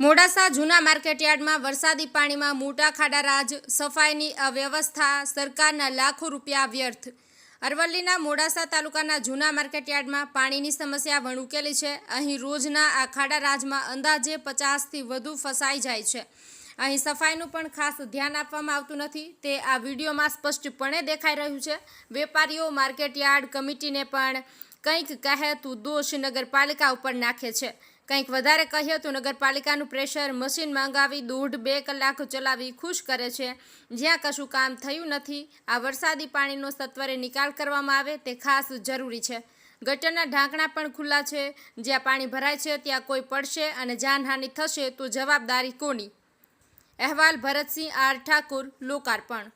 મોડાસા જૂના માર્કેટયાર્ડમાં વરસાદી પાણીમાં મોટા ખાડા રાજ સફાઈની અવ્યવસ્થા સરકારના લાખો રૂપિયા વ્યર્થ. અરવલ્લીના મોડાસા તાલુકાના જૂના માર્કેટયાર્ડમાં પાણીની સમસ્યા વણ ઉકેલી છે. અહીં રોજના આ ખાડા રાજમાં અંદાજે પચાસથી વધુ ફસાઈ જાય છે. અહીં સફાઈનું પણ ખાસ ધ્યાન આપવામાં આવતું નથી. તે આ વિડીયોમાં સ્પષ્ટપણે દેખાઈ રહ્યું છે. વેપારીઓ માર્કેટયાર્ડ કમિટીને પણ કંઈક કહેતું દોષ નગરપાલિકા ઉપર નાખે છે. કંઈક વધારે કહીએ તો નગરપાલિકાનું પ્રેશર મશીન મંગાવી દોઢ બે કલાક ચલાવી ખુશ કરે છે. જ્યાં કશું કામ થયું નથી, આ વરસાદી પાણીનો સત્વરે નિકાલ કરવામાં આવે તે ખાસ જરૂરી છે. ગટરના ઢાંકણા પણ ખુલ્લા છે. જ્યાં પાણી ભરાય છે, ત્યાં કોઈ પડશે અને જાનહાનિ થશે તો જવાબદારી કોની? અહેવાલ ભરતસિંહ આર ઠાકુર, લોકાર્પણ.